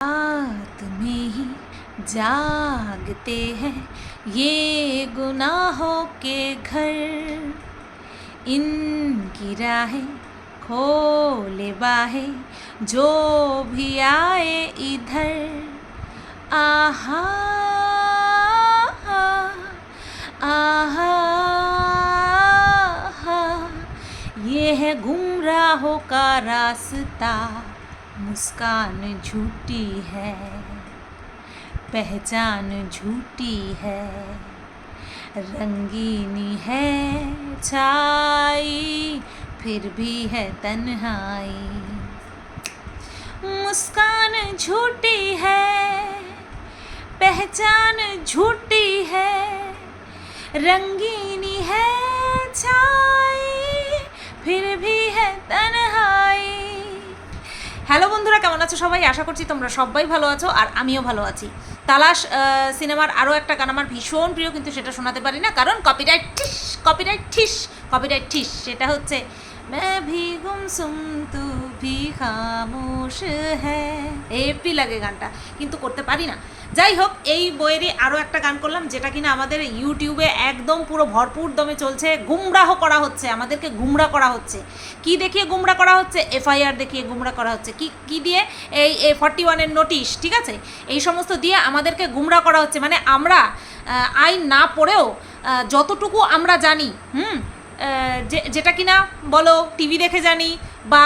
रात में ही जागते हैं ये गुनाहों के घर। इनकी राहें खोले बाहे, जो भी आए इधर। आहा आहा, ये है गुमराहों का रास्ता। मुस्कान झूठी है, पहचान झूठी है, रंगीनी है छाई, फिर भी है तन्हाई। मुस्कान झूठी है, पहचान झूठी है, रंगीनी है छाई, फिर भी है तन्हाई। হ্যালো বন্ধুরা কেমন আছো সবাই আশা করছি তোমরা সবাই ভালো আছো আর আমিও ভালো আছি তালাশ আহ, সিনেমার আরও একটা গান আমার ভীষণ প্রিয় কিন্তু সেটা শোনাতে পারি না কারণ কপিরাইট ঠিস কপিরাইট ঠিস কপিরাইট ঠিস সেটা হচ্ছে मैं भी गुमसुम तू भी খামোশ হ্যাঁ। এপি লাগে গানটা, কিন্তু করতে পারি না। যাই হোক, এই বইয়েরই আরও একটা গান করলাম, যেটা কিনা আমাদের ইউটিউবে একদম পুরো ভরপুর দমে চলছে। গুমরাহ করা হচ্ছে, আমাদেরকে গুমরা করা হচ্ছে। কি দেখিয়ে গুমরা করা হচ্ছে? এফআইআর দেখিয়ে গুমরা করা হচ্ছে। কি কি দিয়ে? এই এ ফর্টি ওয়ানের নোটিশ, ঠিক আছে? এই সমস্ত দিয়ে আমাদেরকে গুমরা করা হচ্ছে। মানে আমরা আইন না পড়েও যতটুকু আমরা জানি, হুম যে, যেটা কিনা বলো, টিভি দেখে জানি বা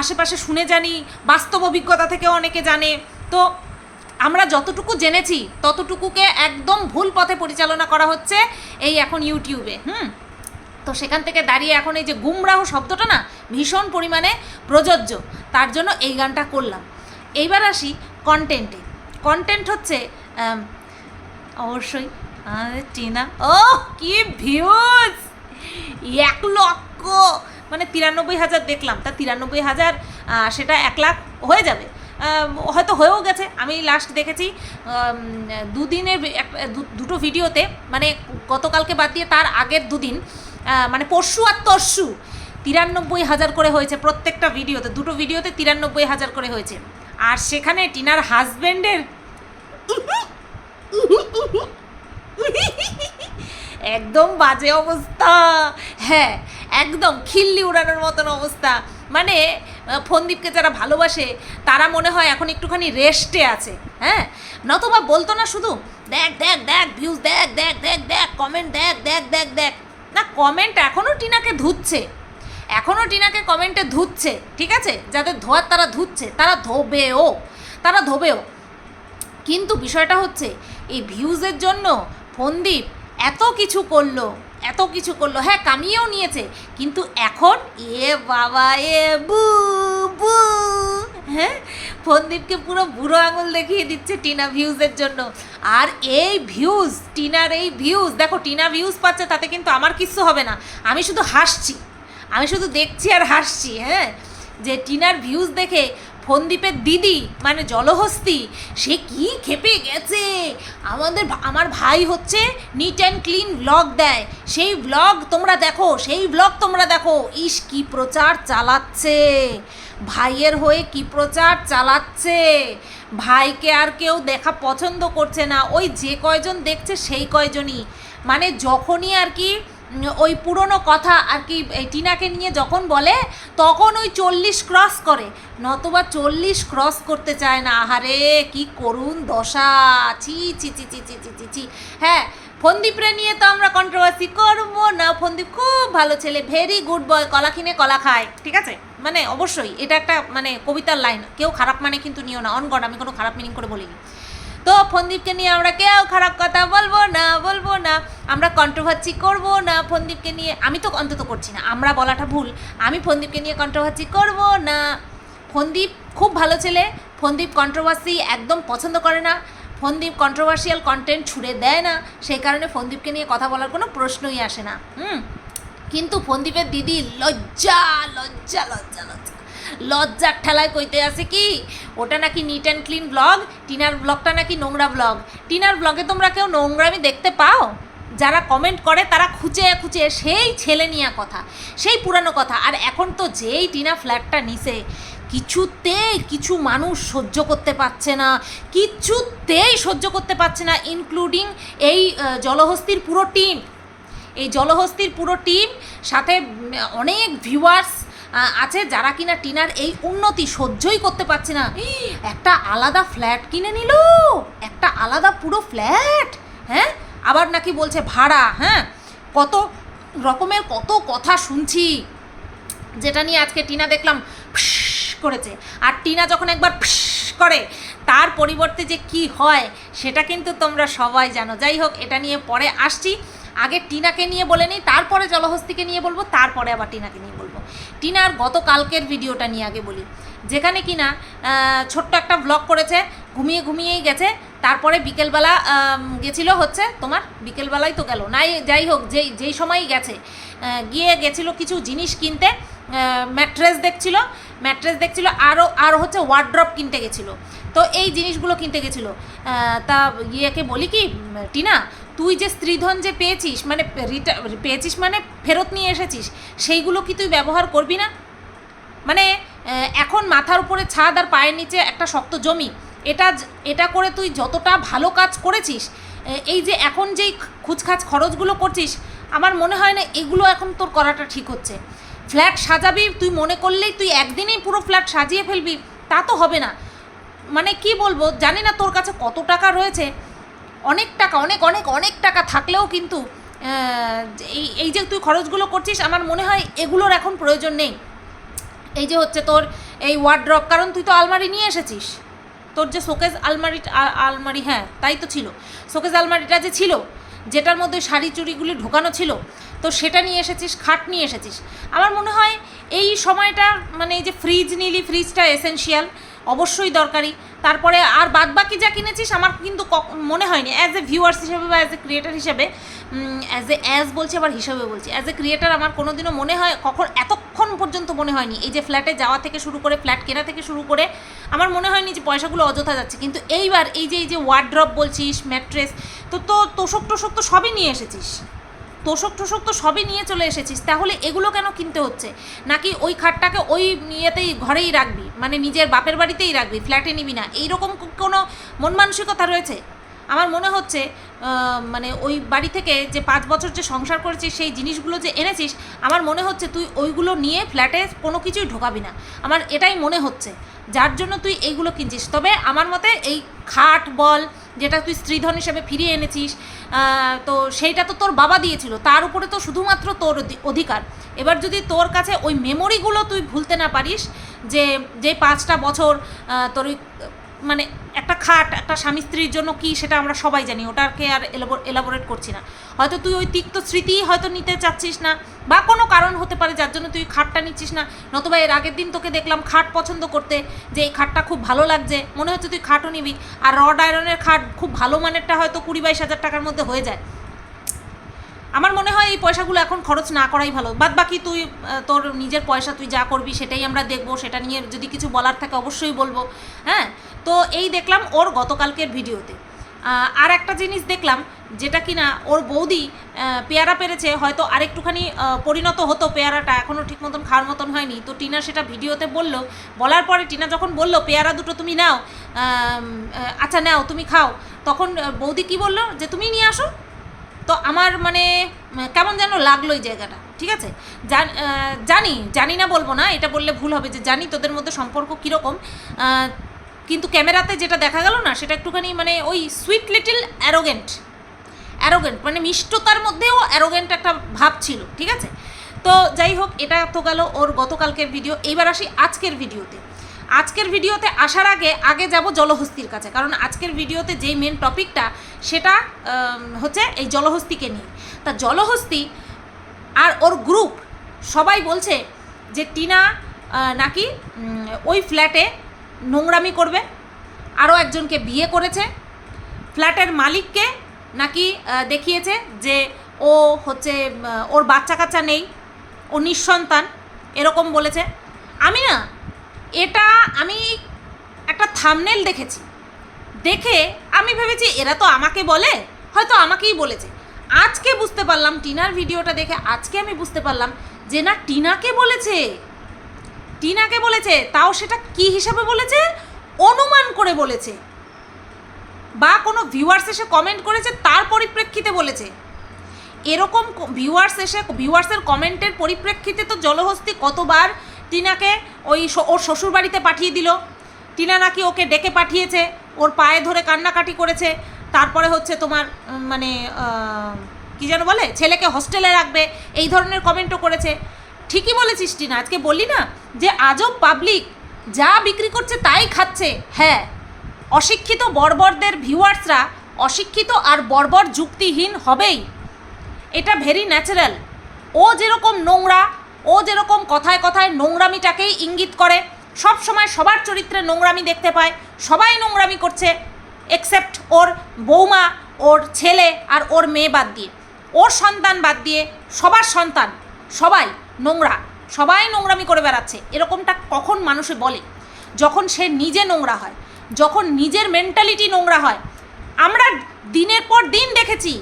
আশেপাশে শুনে জানি, বাস্তব অভিজ্ঞতা থেকেও অনেকে জানে। তো আমরা যতটুকু জেনেছি, ততটুকুকে একদম ভুল পথে পরিচালনা করা হচ্ছে এই এখন ইউটিউবে, হুম? তো সেখান থেকে দাঁড়িয়ে এখন এই যে গুমরাহ শব্দটা না, ভীষণ পরিমাণে প্রযোজ্য। তার জন্য এই গানটা করলাম। এইবার আসি কন্টেন্টে কন্টেন্ট হচ্ছে অবশ্যই টিনা ও কি ভিউজ এক লক্ষ! মানে তিরানব্বই হাজার দেখলাম তা তিরানব্বই হাজার সেটা এক লাখ হয়ে যাবে হয়তো হয়েও গেছে আমি লাস্ট দেখেছি দুদিনের দুটো ভিডিওতে মানে গতকালকে বাদ দিয়ে তার আগের দুদিন মানে পরশু আর তরশু তিরানব্বই হাজার করে হয়েছে প্রত্যেকটা ভিডিওতে দুটো ভিডিওতে তিরানব্বই হাজার করে হয়েছে আর সেখানে টিনার হাজব্যান্ডের একদম বাজে অবস্থা। হ্যাঁ একদম খিল্লি উড়ানোর মতন অবস্থা। মানে ফন্দীপকে যারা ভালোবাসে, তারা মনে হয় এখন একটুখানি রেস্টে আছে। হ্যাঁ নতবা বলতো না শুধু, দেখ দেখ দেখ ভিউজ দেখ দেখ দেখ দেখ কমেন্ট দেখ দেখ দেখ দেখ। না কমেন্ট এখনও টিনাকে ধুচ্ছে। এখনও টিনাকে কমেন্টে ধুচ্ছে, ঠিক আছে? যাদের ধোয়ার তারা ধুচ্ছে, তারা ধোবেও তারা ধোবেও। কিন্তু বিষয়টা হচ্ছে, এই ভিউজের জন্য ফন্দীপ এত কিছু করল, এত কিছু করল। হ্যাঁ কামিয়েও নিয়েছে, কিন্তু এখন এ বাবা, এ বু বু। হ্যাঁ ফন্দীপকে পুরো বুড়ো আঙুল দেখিয়ে দিচ্ছে টিনা ভিউজের জন্য। আর এই ভিউজ, টিনার এই ভিউজ, দেখো, টিনা ভিউজ পাচ্ছে, তাতে কিন্তু আমার কিচ্ছু হবে না। আমি শুধু হাসছি, আমি শুধু দেখছি আর হাসছি হ্যাঁ। যে টিনার ভিউজ দেখে ফন্দীপের দিদি মানে জলহস্তি, সে কি খেপে গেছে? আমাদের আমার ভাই হচ্ছে নিট অ্যান্ড ক্লিন ব্লগ দেয়। সেই ব্লগ তোমরা দেখো, সেই ব্লগ তোমরা দেখো। ইস, কি প্রচার চালাচ্ছে। ভাইয়ের হয়ে কি প্রচার চালাচ্ছে। ভাইকে আর কেউ দেখা পছন্দ করছে না। ওই যে কয়জন দেখছে, সেই কয়জনই। মানে যখনই আর কি ওই পুরনো কথা আর কি টিনাকে নিয়ে যখন বলে, তখন ওই চল্লিশ ক্রস করে। নতবা চল্লিশ ক্রস করতে চায় না। আহারে, কি করুণ দশা। ছি ছি ছি ছি ছি ছি ছি ছি। হ্যাঁ ফন্দীপরে নিয়ে তো আমরা কন্ট্রোভার্সি করব না। ফন্দীপ খুব ভালো ছেলে ভেরি গুড বয় কলা কিনে কলা খায়, ঠিক আছে? মানে অবশ্যই, এটা একটা মানে কবিতার লাইন কেউ খারাপ মানে কিন্তু নিও না। অনগড আমি কোনো খারাপ মিনিং করে বলিনি। তো ফন্দীপকে নিয়ে আমরা কেউ খারাপ কথা বলব না বলব না। আমরা কন্ট্রোভার্সি করব না ফন্দীপকে নিয়ে। আমি তো অন্তত করছি না, আমরা বলাটা ভুল। আমি ফন্দীপকে নিয়ে কন্ট্রোভার্সি করব না। ফন্দীপ খুব ভালো ছেলে, ফন্দীপ কন্ট্রোভার্সি একদম পছন্দ করে না। ফন্দীপ কন্ট্রোভার্সিয়াল কন্টেন্ট ছুড়ে দেয় না, সেই কারণে ফন্দীপকে নিয়ে কথা বলার কোনো প্রশ্নই আসে না, হুম। কিন্তু ফন্দীপের দিদি লজ্জা লজ্জা লজ্জা লজ্জা। লজ্জার ঠেলায় কইতে আছে কি? ওটা নাকি নিট অ্যান্ড ক্লিন ব্লগ টিনার ব্লগটা নাকি নোংরা ব্লগ টিনার ব্লগে তোমরা কেউ নোংরামি দেখতে পাও? যারা কমেন্ট করে তারা খুঁচে খুঁচে সেই ছেলে নিয়ে কথা, সেই পুরানো কথা। আর এখন তো যেই টিনা ফ্ল্যাটটা নিছে, কিছুতেই কিছু মানুষ সহ্য করতে পারছে না, কিছুতেই সহ্য করতে পারছে না ইনক্লুডিং এই জলহস্তির পুরো টিম এই জলহস্তির পুরো টিম সাথে অনেক ভিউয়ার্স আছে যারা কিনা টিনার এই উন্নতি সহ্যই করতে পারছে না। একটা আলাদা ফ্ল্যাট কিনে নিল, একটা আলাদা পুরো ফ্ল্যাট হ্যাঁ? আবার নাকি বলছে ভাড়া হ্যাঁ? কত রকমের কত কথা শুনছি। যেটা নিয়ে আজকে টিনা দেখলাম করেছে। আর টিনা যখন একবার করে, তার পরিবর্তে যে কি হয়, সেটা কিন্তু তোমরা সবাই জানো। যাই হোক, এটা নিয়ে পরে আসছি। আগে টিনাকে নিয়ে বলে নিই, তারপরে জলহস্তিকে নিয়ে বলব, তারপরে আবার টিনাকে নিয়ে বলব। টিনার গতকালকের ভিডিওটা নিয়ে আগে বলি। যেখানে কিনা ছোট্ট একটা ব্লগ করেছে, ঘুমিয়ে ঘুমিয়েই গেছে, তারপরে বিকেলবেলা গেছিল হচ্ছে তোমার বিকেলবেলায় তো গেল। নাই, যাই হোক, যেই যেই সময়ই গেছে গিয়ে গেছিল কিছু জিনিস কিনতে ম্যাট্রেস দেখছিল ম্যাট্রেস দেখছিল আরও আর হচ্ছে ওয়ার্ড্রপ কিনতে গেছিল। তো এই জিনিসগুলো কিনতে গেছিল। তা ইয়েকে বলি কি টিনা তুই যে স্ত্রীধন যে পেয়েছিস মানে পেয়েছিস মানে ফেরত নিয়ে এসেছিস, সেইগুলো কি তুই ব্যবহার করবি না? মানে এখন মাথার উপরে ছাদ আর পায়ের নিচে একটা শক্ত জমি, এটা এটা করে তুই যতটা ভালো কাজ করেছিস এই যে এখন যেই খুচখাচ খরচগুলো করছিস, আমার মনে হয় না এগুলো এখন তোর করাটা ঠিক হচ্ছে। ফ্ল্যাট সাজাবি, তুই মনে করলেই তুই একদিনেই পুরো ফ্ল্যাট সাজিয়ে ফেলবি, তা তো হবে না। মানে কি বলব, জানি না তোর কাছে কত টাকা রয়েছে অনেক টাকা, অনেক অনেক অনেক টাকা থাকলেও কিন্তু এই এই যে তুই খরচগুলো করছিস, আমার মনে হয় এগুলোর এখন প্রয়োজন নেই। এই যে হচ্ছে তোর এই ওয়ার্ড্রপ কারণ তুই তো আলমারি নিয়ে এসেছিস। তোর যে শোকেজ আলমারি আলমারি হ্যাঁ তাই তো ছিল। শোকেজ আলমারিটা যে ছিল, যেটার মধ্যে শাড়ি চুড়িগুলি ঢোকানো ছিল, তো সেটা নিয়ে এসেছিস, খাট নিয়ে এসেছিস। আমার মনে হয় এই সময়টা মানে এই যে ফ্রিজ নিলি ফ্রিজটা এসেনশিয়াল অবশ্যই দরকারি। তারপরে আর বাদ বাকি যা কিনেছিস, আমার কিন্তু মনে হয়নি। অ্যাজ এ ভিউয়ার্স হিসেবে বা অ্যাজ এ ক্রিয়েটার হিসেবে অ্যাজ এ অ্যাজ বলছি আবার হিসাবে বলছি। অ্যাজ এ ক্রিয়েটার আমার কোনোদিনও মনে হয়, কখন, এতক্ষণ পর্যন্ত মনে হয়নি। এই যে ফ্ল্যাটে যাওয়া থেকে শুরু করে ফ্ল্যাট কেনা থেকে শুরু করে, আমার মনে হয়নি যে পয়সাগুলো অযথা যাচ্ছে। কিন্তু এইবার এই যে এই যে ওয়ার্ড্রপ বলছিস ম্যাট্রেস তো তো তোষক টোষক তো সবই নিয়ে এসেছিস। তোষক টোষক তো সবই নিয়ে চলে এসেছিস, তাহলে এগুলো কেন কিনতে হচ্ছে? নাকি ওই খাটটাকে ওই ইয়েতেই, ঘরেই রাখবি? মানে নিজের বাপের বাড়িতেই রাখবি, ফ্ল্যাটে নিবি না? এইরকম কোনো মন মানসিকতা রয়েছে? আমার মনে হচ্ছে মানে ওই বাড়ি থেকে যে পাঁচ বছর যে সংসার করেছিস, সেই জিনিসগুলো যে এনেছিস, আমার মনে হচ্ছে তুই ওইগুলো নিয়ে ফ্ল্যাটে কোনো কিছুই ঢোকাবি না। আমার এটাই মনে হচ্ছে। যার জন্য তুই এইগুলো কিনছিস। তবে আমার মতে এই খাট, বল যেটা তুই স্ত্রীধন হিসেবে ফিরিয়ে এনেছিস তো সেইটা তো তোর বাবা দিয়েছিল। তার উপরে তো শুধুমাত্র তোর অধিকার। এবার যদি তোর কাছে ওই মেমোরিগুলো তুই ভুলতে না পারিস, যে যে পাঁচটা বছর তোর ওই মানে একটা খাট, একটা স্বামী স্ত্রীর জন্য কি সেটা আমরা সবাই জানি, ওটাকে আর এলাবোরেট করছি না। হয়তো তুই ওই তিক্ত স্মৃতি হয়তো নিতে চাচ্ছিস না, বা কোনো কারণ হতে পারে যার জন্য তুই খাটটা নিচ্ছিস না। নতুবা এর আগের দিন তোকে দেখলাম খাট পছন্দ করতে, যে এই খাটটা খুব ভালো লাগছে, মনে হচ্ছে তুই খাটও নিবি। আর রড আয়রনের খাট খুব ভালো মানেরটা হয়তো কুড়ি বাইশ হাজার টাকার মধ্যে হয়ে যায়। আমার মনে হয় এই পয়সাগুলো এখন খরচ না করাই ভালো। বাদ বাকি তুই তোর নিজের পয়সা, তুই যা করবি সেটাই আমরা দেখব, সেটা নিয়ে যদি কিছু বলার থাকে অবশ্যই বলব। হ্যাঁ? তো এই দেখলাম ওর গতকালকের ভিডিওতে। আর একটা জিনিস দেখলাম, যেটা কিনা ওর বৌদি পেয়ারা পেরেছে, হয়তো আরেকটুখানি পরিণত হতো পেয়ারাটা এখনও ঠিক মতন খাওয়ার মতন হয়নি। তো টিনা সেটা ভিডিওতে বলল, বলার পরে টিনা যখন বলল, পেয়ারা দুটো তুমি নাও আচ্ছা নাও, তুমি খাও। তখন বৌদি কি বলল, যে তুমি নিয়ে আসো। তো আমার মানে কেমন যেন লাগল এই জায়গাটা, ঠিক আছে? জান- জানি না বলব না, এটা বললে ভুল হবে যে জানি তোদের মধ্যে সম্পর্ক কীরকম। কিন্তু ক্যামেরাতে যেটা দেখা গেল না, সেটা একটুখানি মানে ওই সুইট লিটিল অ্যারোগেন্ট অ্যারোগেন্ট মানে মিষ্টতার মধ্যেও অ্যারোগেন্ট একটা ভাব ছিল, ঠিক আছে? তো যাই হোক, এটা তো গেল ওর গতকালকের ভিডিও এইবার আসি আজকের ভিডিওতে আজকের ভিডিওতে আসার আগে আগে যাব জলহস্তির কাছে, কারণ আজকের ভিডিওতে যেই মেন টপিকটা সেটা হচ্ছে এই জলহস্তিকে নিয়ে। তা জলহস্তি আর ওর গ্রুপ সবাই বলছে যে টিনা নাকি ওই ফ্ল্যাটে নোংরামি করবে। আরও একজনকে বিয়ে করেছে। ফ্ল্যাটের মালিককে নাকি দেখিয়েছে যে ও হচ্ছে ওর বাচ্চা কাচ্চা নেই, ও নিঃসন্তান, এরকম বলেছে। আমি না, এটা আমি একটা থামনেল দেখেছি। দেখে আমি ভেবেছি, এরা তো আমাকে বলে, হয়তো আমাকেই বলেছে। আজকে বুঝতে পারলাম, টিনার ভিডিওটা দেখে আজকে আমি বুঝতে পারলাম যে না, টিনাকে বলেছে। টিনাকে বলেছে, তাও সেটা কি হিসাবে বলেছে? অনুমান করে বলেছে। বা কোনো ভিউয়ার্স এসে কমেন্ট করেছে, তার পরিপ্রেক্ষিতে বলেছে। এরকম ভিউয়ার্স এসে ভিউয়ার্সের কমেন্টের পরিপ্রেক্ষিতে তো জলহস্তি কতবার টিনাকে ওই ওর শ্বশুর বাড়িতে পাঠিয়ে দিল। টিনা নাকি ওকে ডেকে পাঠিয়েছে, ওর পায়ে ধরে কান্নাকাটি করেছে। তারপরে হচ্ছে তোমার মানে কি যেন বলে, ছেলেকে হস্টেলে রাখবে, এই ধরনের কমেন্টও করেছে। ঠিকই বলেছিস, টিনা। আজকে বললি না যে আজব পাবলিক যা বিক্রি করছে তাই খাচ্ছে। হ্যাঁ অশিক্ষিত বর্বরদের ভিউয়ার্সরা অশিক্ষিত আর বর্বর যুক্তিহীন হবেই। এটা ভেরি ন্যাচারাল ও যেরকম নোংরা, ও যেরকম কথায় কথায় নোংরামিটাকেই ইঙ্গিত করে, সব সময় সবার চরিত্রে নোংরামি দেখতে পায়, সবাই নোংরামি করছে এক্সেপ্ট ওর বৌমা, ওর ছেলে আর ওর মেয়ে বাদ দিয়ে। ওর সন্তান বাদ দিয়ে সবার সন্তান, সবাই। নোংরা। সবাই নোংরামি করে বেড়াচ্ছে। এরকমটা কখন মানুষে বলে? যখন সে নিজে নোংরা হয়, যখন নিজের মেন্টালিটি নোংরা হয়। আমরা দিনের পর দিন দেখেছি,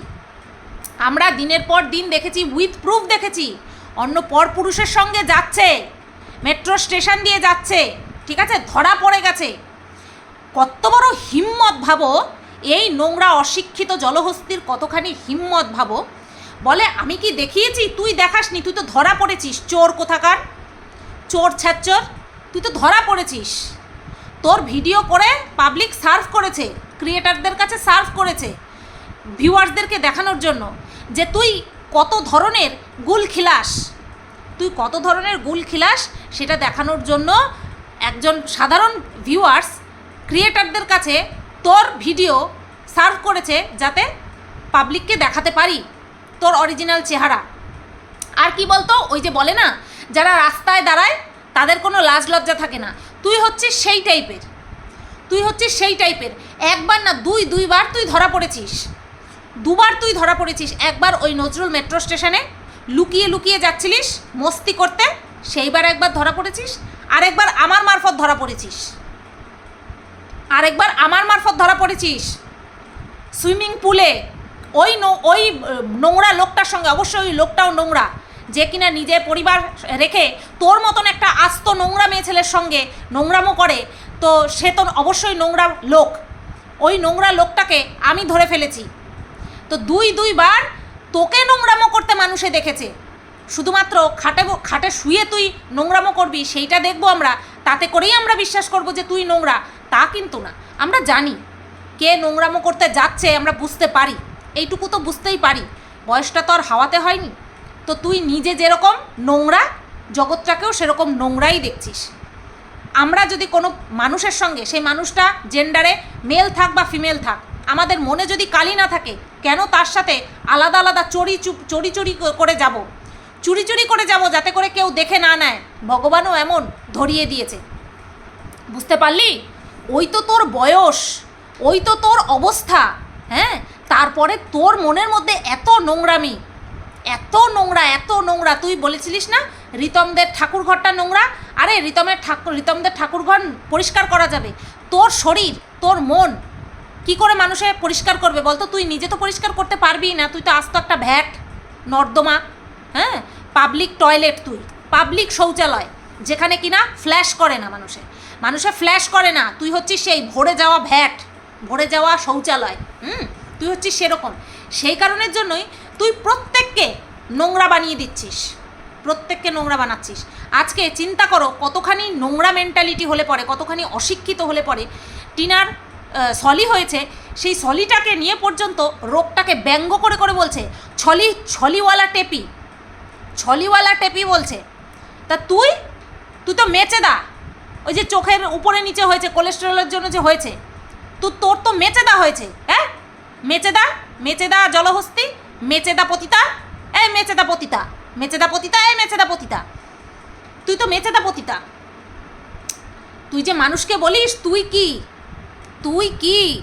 আমরা দিনের পর দিন দেখেছি উইথ প্রুফ দেখেছি। অন্য পরপুরুষের সঙ্গে যাচ্ছে মেট্রো স্টেশন দিয়ে যাচ্ছে, ঠিক আছে? ধরা পড়ে গেছে। কত বড় হিম্মত ভাবো, এই নোংরা অশিক্ষিত জলহস্তির কতখানি হিম্মত ভাবো বলে, আমি কি দেখিয়েছি? তুই দেখাসনি, তুই তো ধরা পড়েছিস। চোর কোথাকার? চোর ছ্যাচ্চর? তুই তো ধরা পড়েছিস। তোর ভিডিও করে পাবলিক সার্ভ করেছে ক্রিয়েটারদের কাছে সার্ভ করেছে ভিউয়ার্সদেরকে দেখানোর জন্য যে তুই কত ধরনের গুল খিলাস। তুই কত ধরনের গুল খিলাস সেটা দেখানোর জন্য একজন সাধারণ ভিউয়ার্স ক্রিয়েটারদের কাছে তোর ভিডিও সার্ভ করেছে যাতে পাবলিককে দেখাতে পারি। তোর অরিজিনাল চেহারা। আর কি বলতো, ওই যে বলে না, যারা রাস্তায় দাঁড়ায়, তাদের কোনো লাজ লজ্জা থাকে না। তুই হচ্ছিস সেই টাইপের তুই হচ্ছিস সেই টাইপের একবার না দুই, দুইবার তুই ধরা পড়েছিস। দুবার তুই ধরা পড়েছিস। একবার ওই নজরুল মেট্রো স্টেশনে লুকিয়ে লুকিয়ে যাচ্ছিলিস মস্তি করতে, সেইবার একবার ধরা পড়েছিস। আরেকবার আমার মারফত ধরা পড়েছিস। আরেকবার আমার মারফত ধরা পড়েছিস। সুইমিং পুলে ওই নো- ওই নোংরা লোকটার সঙ্গে, অবশ্যই ওই লোকটাও নোংরা। যে কিনা নিজের পরিবার রেখে তোর মতন একটা আস্ত নোংরা মেয়ে ছেলের সঙ্গে নোংরামো করে, তো সে তো অবশ্যই নোংরা লোক। ওই নোংরা লোকটাকে আমি ধরে ফেলেছি। তো দুই, দুইবার তোকে নোংরামো করতে মানুষে দেখেছে। শুধুমাত্র খাটে খাটে শুয়ে তুই নোংরামো করবি, সেইটা দেখব আমরা। তাতে করেই আমরা বিশ্বাস করব যে তুই নোংরা। তা কিন্তু না। আমরা জানি কে নোংরামো করতে যাচ্ছে, আমরা বুঝতে পারি। এইটুকু তো বুঝতেই পারি। বয়সটা তো আর হাওয়াতে হয়নি। তো তুই নিজে যেরকম নোংরা, জগৎটাকেও সেরকম নোংরাই দেখছিস। আমরা যদি কোনো মানুষের সঙ্গে, সেই মানুষটা জেন্ডারে মেল থাক বা ফিমেল থাক, আমাদের মনে যদি কালি না থাকে, কেন তার সাথে আলাদা আলাদা চড়ি চুপ, চড়ি চড়ি করে যাব? চুরি চুরি করে যাব যাতে করে কেউ দেখে না নেয়। ভগবানও এমন ধরিয়ে দিয়েছে। বুঝতে পারলি? ওই তো তোর বয়স, ওই তো তোর অবস্থা। হ্যাঁ তারপরে তোর মনের মধ্যে এত নোংরামি, এত নোংরা এত নোংরা, তুই বলেছিলিস না, রিতমদের ঠাকুর ঘরটা নোংরা? আরে, রিতমের ঠাকুর রিতমদের ঠাকুর ঘর পরিষ্কার করা যাবে। তোর শরীর, তোর মন কি করে মানুষে পরিষ্কার করবে বলতো? তুই নিজে তো পরিষ্কার করতে পারবি না, তুই তো আস্ত একটা ভ্যাট, নর্দমা হ্যাঁ? পাবলিক টয়লেট তুই, পাবলিক শৌচালয়, যেখানে কিনা ফ্ল্যাশ করে না মানুষে। মানুষে ফ্ল্যাশ করে না, তুই হচ্ছিস সেই ভরে যাওয়া ভ্যাট। ভরে যাওয়া শৌচালয়, হুম? তুই হচ্ছিস সেরকম। সেই কারণের জন্যই তুই প্রত্যেককে নোংরা বানিয়ে দিচ্ছিস। প্রত্যেককে নোংরা বানাচ্ছিস। আজকে চিন্তা করো, কতখানি নোংরা মেন্টালিটি হলে পরে, কতখানি অশিক্ষিত হলে পরে টিনার সলি হয়েছে, সেই সলিটাকে নিয়ে পর্যন্ত রোগটাকে ব্যঙ্গ করে করে বলছে, ছলি, ছলিওয়ালা টেপি ছলিওয়ালা টেপি বলছে, তা তুই তুই তো মেচেদা, ওই যে চোখের উপরে নিচে হয়েছে কোলেস্টেরলের জন্য যে হয়েছে তুই তোর তো মেচেদা হয়েছে হ্যাঁ? মেচেদা মেচেদা জলহস্তি, মেচেদা পতিতা এ মেচেদা পতিতা মেচেদা পতিতা এ মেচেদা পতিতা। তুই তো মেচেদা পতিতা। তুই যে মানুষকে বলিস, তুই কি? তুই কি?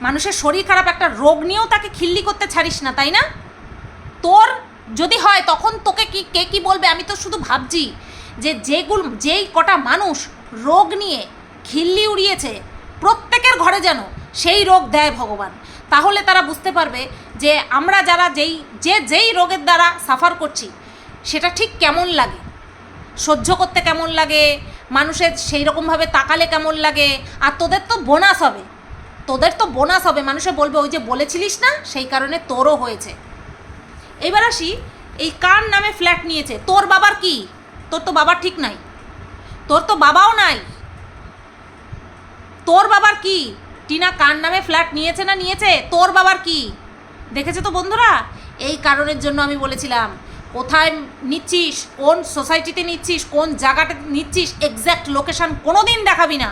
মানুষের শরীর খারাপ, একটা রোগ নিয়েও তাকে খিল্লি করতে ছাড়িস না, তাই না? তোর যদি হয়, তখন তোকে কি, কে কি বলবে? আমি তো শুধু ভাবছি যে যেগুলো, যেই কটা মানুষ রোগ নিয়ে খিল্লি উড়িয়েছে প্রত্যেকের ঘরে যেন সেই রোগ দেয় ভগবান। তাহলে তারা বুঝতে পারবে যে আমরা যারা যেই, যে যেই রোগের দ্বারা সাফার করছি, সেটা ঠিক কেমন লাগে? সহ্য করতে কেমন লাগে? মানুষের সেই রকমভাবে তাকালে কেমন লাগে? আর তোদের তো বোনাস হবে। তোদের তো বোনাস হবে। মানুষে বলবে, ওই যে বলেছিলিস না, সেই কারণে তোরও হয়েছে। এবার আসি, এই কার নামে ফ্ল্যাট নিয়েছে? তোর বাবার কি? তোর তো বাবার ঠিক নাই। তোর তো বাবাও নাই। তোর বাবার কি? টিনা কার নামে ফ্ল্যাট নিয়েছে না নিয়েছে? তোর বাবার কি? দেখেছে তো বন্ধুরা? এই কারণের জন্য আমি বলেছিলাম, কোথায় নিচ্ছিস, কোন সোসাইটিতে নিচ্ছিস, কোন জায়গাটা নিচ্ছিস এক্স্যাক্ট লোকেশান কোনো দিন দেখাবি না।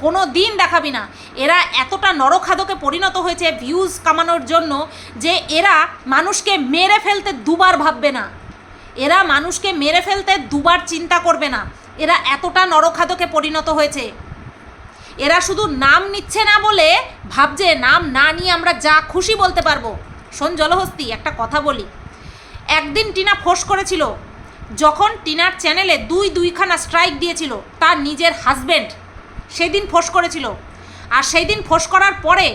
কোনো দিন দেখাবি না। এরা এতটা নরখাদকে পরিণত হয়েছে ভিউজ কামানোর জন্য যে এরা মানুষকে মেরে ফেলতে দুবার ভাববে না। এরা মানুষকে মেরে ফেলতে দুবার চিন্তা করবে না। এরা এতটা নরখাদকে পরিণত হয়েছে। এরা শুধু নাম নিচ্ছে না বলে ভাবছে নাম না নিয়ে আমরা যা খুশি বলতে পারব। শোন জলহস্তি, একটা কথা বলি। একদিন টিনা ফোঁস করেছিল। যখন টিনার চ্যানেলে দুই দুইখানা স্ট্রাইক দিয়েছিল, তার নিজের হাজবেন্ড সেদিন ফোঁস করেছিল। আর সেই দিন ফোঁস করার পরে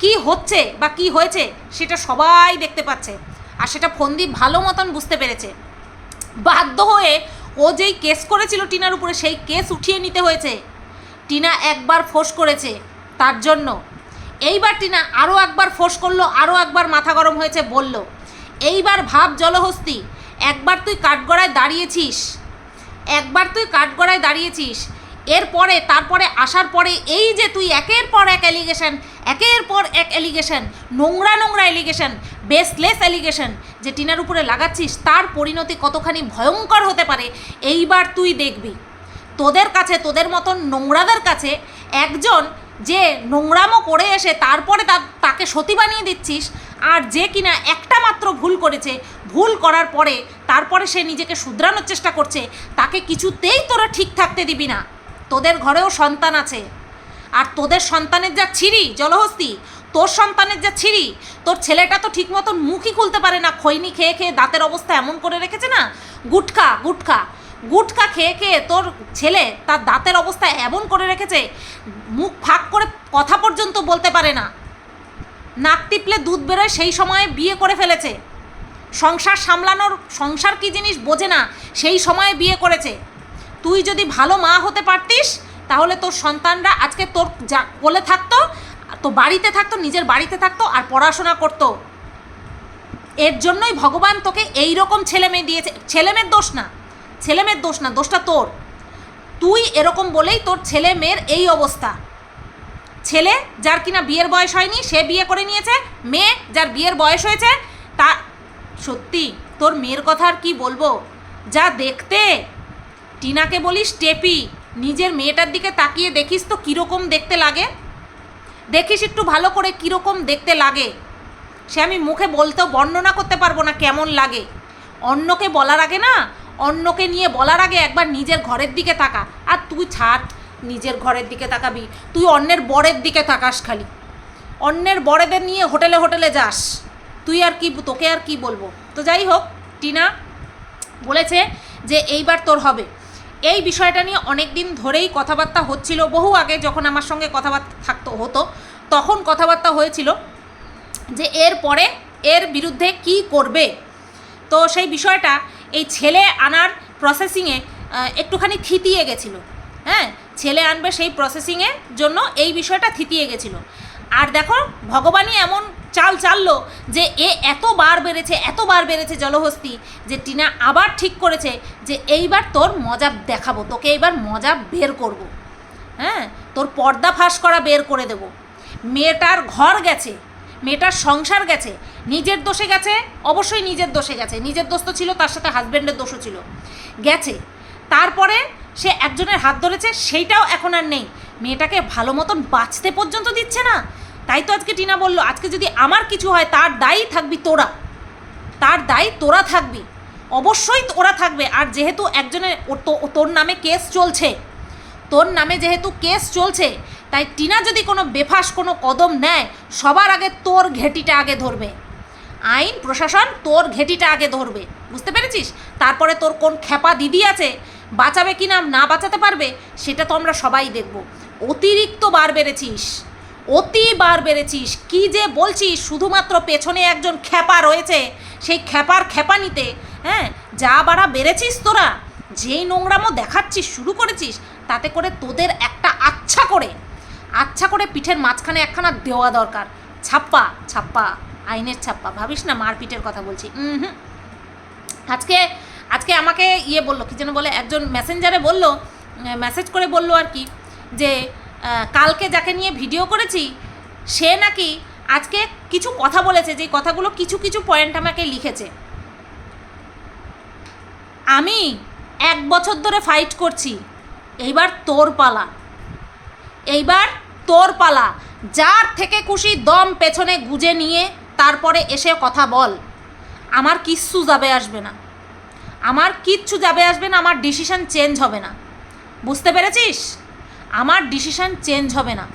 কি হচ্ছে বা কি হয়েছে সেটা সবাই দেখতে পাচ্ছে। আর সেটা ফন্দীপ ভালো মতন বুঝতে পেরেছে। বাধ্য হয়ে ও যেই কেস করেছিল টিনার উপরে, সেই কেস উঠিয়ে নিতে হয়েছে। টিনা একবার ফোঁস করেছে তার জন্য। এইবার টিনা আরও একবার ফোঁস করল আরও একবার মাথা গরম হয়েছে বলল, এইবার ভাব জলহস্তি, একবার তুই কাঠগড়ায় দাঁড়িয়েছিস, একবার তুই কাঠগড়ায় দাঁড়িয়েছিস, এরপরে, তারপরে আসার পরে এই যে তুই একের পর এক অ্যালিগেশন একের পর এক অ্যালিগেশন নোংরা নোংরা অ্যালিগেশন বেসলেস অ্যালিগেশন যে টিনার উপরে লাগাচ্ছিস, তার পরিণতি কতখানি ভয়ঙ্কর হতে পারে, এইবার তুই দেখবি। তোদের কাছে, তোদের মতন নোংরাদের কাছে একজন যে নোংরামো করে এসে তারপরে তাকে সতী বানিয়ে দিচ্ছিস, আর যে কিনা একটা মাত্র ভুল করেছে, ভুল করার পরে তারপরে সে নিজেকে শুধরানোর চেষ্টা করছে, তাকে কিছুতেই তোরা ঠিক থাকতে দিবি না। তোদের ঘরেও সন্তান আছে। আর তোদের সন্তানের যা ছিঁড়ি জলহস্তি, তোর সন্তানের যা ছিঁড়ি তোর ছেলেটা তো ঠিক মতন মুখই খুলতে পারে না, খৈনি খেয়ে খেয়ে দাঁতের অবস্থা এমন করে রেখেছে না? গুটখা গুটখা। গুটখা খেয়ে খেয়ে তোর ছেলে তার দাঁতের অবস্থা এমন করে রেখেছে, মুখ ফাঁক করে কথা পর্যন্ত বলতে পারে না। নাক টিপলে দুধ বেরোয়, সেই সময়ে বিয়ে করে ফেলেছে। সংসার সামলানোর, সংসার কি জিনিস বোঝে না, সেই সময়ে বিয়ে করেছে। তুই যদি ভালো মা হতে পারতিস, তাহলে তোর সন্তানরা আজকে তোর যা কোলে থাকতো, তো বাড়িতে থাকতো, নিজের বাড়িতে থাকতো আর পড়াশোনা করতো। এর জন্যই ভগবান তোকে এই রকম ছেলে মেয়ে দিয়েছে। ছেলে মেয়ের দোষ না। ছেলে মেয়ের দোষ না, দোষটা তোর। তুই এরকম বলেই তোর ছেলে মেয়ের এই অবস্থা। ছেলে যার কিনা বিয়ের বয়স হয়নি, সে বিয়ে করে নিয়েছে, মেয়ে যার বিয়ের বয়স হয়েছে, তা সত্যি তোর মেয়ের কথা আর কি বলব? যা দেখতে, টিনাকে বলিস টেপি, নিজের মেয়েটার দিকে তাকিয়ে দেখিস তো কীরকম দেখতে লাগে। দেখিস একটু ভালো করে কীরকম দেখতে লাগে। সে আমি মুখে বলতেও বর্ণনা করতে পারব না কেমন লাগে। অন্যকে বলার আগে না অন্যকে নিয়ে বলার আগে একবার নিজের ঘরের দিকে তাকা। আর তুই ছাড়, নিজের ঘরের দিকে তাকাবি। তুই অন্যের বরের দিকে তাকাস খালি। অন্যের বরেদের নিয়ে হোটেলে হোটেলে যাস। তুই আর কি, তোকে আর কি বলব? তো যাই হোক, টিনা বলেছে যে এইবার তোর হবে। এই বিষয়টা নিয়ে অনেক দিন ধরেই কথাবার্তা হচ্ছিল। বহু আগে যখন আমার সঙ্গে কথাবার্তা থাকতো, হতো, তখন কথাবার্তা হয়েছিল যে এর পরে এর বিরুদ্ধে কি করবে? তো সেই বিষয়টা এই ছেলে আনার প্রসেসিংয়ে একটুখানি থিতিয়ে গেছিল। হ্যাঁ ছেলে আনবে সেই প্রসেসিংয়ের জন্য এই বিষয়টা থিতিয়ে গেছিল। আর দেখো, ভগবানই এমন চাল চাললো যে এ এতবার বেড়েছে এতবার বেড়েছে জলহস্তি যে টিনা আবার ঠিক করেছে যে এইবার তোর মজা দেখাবো, তোকে এইবার মজা বের করব। হ্যাঁ তোর পর্দা ফাঁস করা বের করে দেব। মেয়েটার ঘর গেছে মেয়েটার সংসার গেছে, নিজের দোষে গেছে, অবশ্যই নিজের দোষে গেছে। নিজের দোষ তো ছিল, তার সাথে হাজব্যান্ডের দোষও ছিল। গেছে। তারপরে সে একজনের হাত ধরেছে, সেইটাও এখন আর নেই। মেয়েটাকে ভালো মতন বাঁচতে পর্যন্ত দিচ্ছে না। তাই তো আজকে টিনা বলল, আজকে যদি আমার কিছু হয়, তার দায়ী থাকবি তোরা। তার দায়ী তোরা থাকবি। অবশ্যই ওরা থাকবে। আর যেহেতু একজনের তোর নামে কেস চলছে। তোর নামে যেহেতু কেস চলছে তাই টিনা যদি কোনো বেফাস, কোনো কদম নেয়, সবার আগে তোর ঘেটিটা আগে ধরবে। আইন, প্রশাসন, তোর ঘেটিটা আগে ধরবে। বুঝতে পেরেছিস? তারপরে তোর কোন খ্যাপা দিদি আছে, বাঁচাবে কি না না বাঁচাতে পারবে, সেটা তো আমরা সবাই দেখব। অতিরিক্ত বার বেড়েছিস, অতি বার বেড়েছিস। কি যে বলছিস, শুধুমাত্র পেছনে একজন খ্যাপা রয়েছে, সেই খ্যাপার খ্যাপা নিতে হ্যাঁ? যা বাড়া বেড়েছিস তোরা, যেই নোংরামো দেখাচ্ছিস, শুরু করেছিস, তাতে করে তোদের একটা আচ্ছা করে আচ্ছা করে পিঠের মাঝখানে একখানা দেওয়া দরকার। ছাপ্পা ছাপ্পা, আইনের ছাপ্পা। ভাবিস না মারপিটের কথা বলছি। হুম। আজকে আজকে আমাকে ইয়ে বলল, কি যেন বলে, একজন মেসেঞ্জারে বলল মেসেজ করে বলল আর কি, যে কালকে যাকে নিয়ে ভিডিও করেছি, সে নাকি আজকে কিছু কথা বলেছে যে কথাগুলো কিছু কিছু পয়েন্ট আমাকে লিখেছে। আমি এক বছর ধরে ফাইট করছি। এইবার তোর পালা। এইবার তোর পালা। যার থেকে খুশি দম পেছনে গুজে নিয়ে তারপরে এসে কথা বল। আমার কিচ্ছু যাবে আসবে না। আমার কিচ্ছু যাবে আসবে না, আমার ডিসিশান চেঞ্জ হবে না। বুঝতে পেরেছিস? আমার ডিসিশান চেঞ্জ হবে না।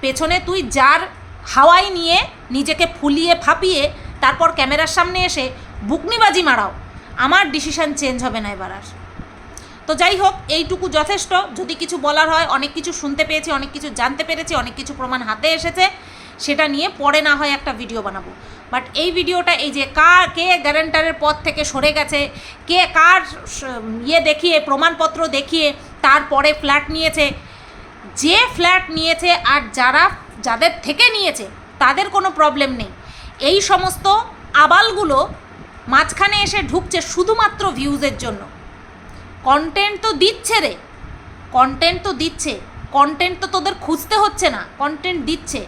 পেছনে তুই যার হাওয়াই নিয়ে নিজেকে ফুলিয়ে ফাপিয়ে তারপর ক্যামেরার সামনে এসে বুকনিবাজি মারাও। আমার ডিসিশান চেঞ্জ হবে না এবার আর। তো যাই হোক এইটুকু যথেষ্ট। যদি কিছু বলার হয়, অনেক কিছু শুনতে পেয়েছি, অনেক কিছু জানতে পেরেছি, অনেক কিছু প্রমাণ হাতে এসেছে, সেটা নিয়ে পরে না হয় একটা ভিডিও বানাবো। বাট এই ভিডিওটা, এই যে কার কে গ্যারেন্টারের পথ থেকে সরে গেছে, কে কার ইয়ে দেখিয়ে, প্রমাণপত্র দেখিয়ে তারপরে ফ্ল্যাট নিয়েছে, যে ফ্ল্যাট নিয়েছে আর যারা, যাদের থেকে নিয়েছে, তাদের কোনো প্রবলেম নেই। এই সমস্ত আবালগুলো মাঝখানে এসে ঢুকছে শুধুমাত্র ভিউজের জন্য। কন্টেন্ট তো দিচ্ছে রে। কন্টেন্ট তো দিচ্ছে। কন্টেন্ট তো তোদের খুঁজতে হচ্ছে না। কন্টেন্ট দিচ্ছে।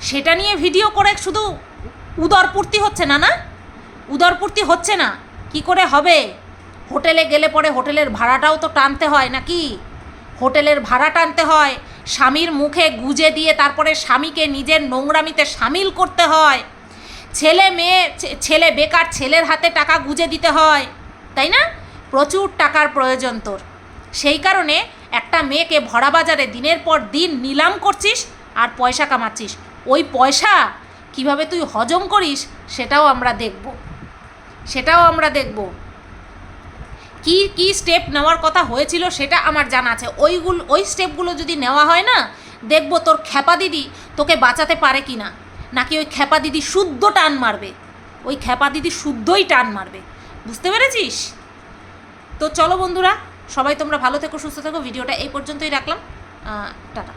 সেটা নিয়ে ভিডিও করে শুধু উদরপূর্তি হচ্ছে না না? উদরপূর্তি হচ্ছে না। কি করে হবে? হোটেলে গেলে পরে হোটেলের ভাড়াটাও তো টানতে হয় নাকি? হোটেলের ভাড়া টানতে হয়। স্বামীর মুখে গুজে দিয়ে তারপরে স্বামীকে নিজের নোংরামিতে সামিল করতে হয়। ছেলে মেয়ে ছেলে বেকার, ছেলের হাতে টাকা গুজে দিতে হয়। তাই না? প্রচুর টাকার প্রয়োজন তোর। সেই কারণে একটা মেয়েকে ভরা বাজারে দিনের পর দিন নিলাম করছিস আর পয়সা কামাচ্ছিস। ওই পয়সা কীভাবে তুই হজম করিস সেটাও আমরা দেখব। সেটাও আমরা দেখব। কি কি স্টেপ নেওয়ার কথা হয়েছিল সেটা আমার জানা আছে। ওইগুলো, ওই স্টেপগুলো যদি নেওয়া হয় না, দেখব তোর খ্যাপা দিদি তোকে বাঁচাতে পারে কি না নাকি ওই খ্যাপা দিদি শুদ্ধ টান মারবে? ওই খ্যাপা দিদি শুদ্ধই টান মারবে। বুঝতে পেরেছিস? তো চলো বন্ধুরা সবাই তোমরা ভালো থেকো সুস্থ থেকো ভিডিওটা এই পর্যন্তই রাখলাম। টাটা।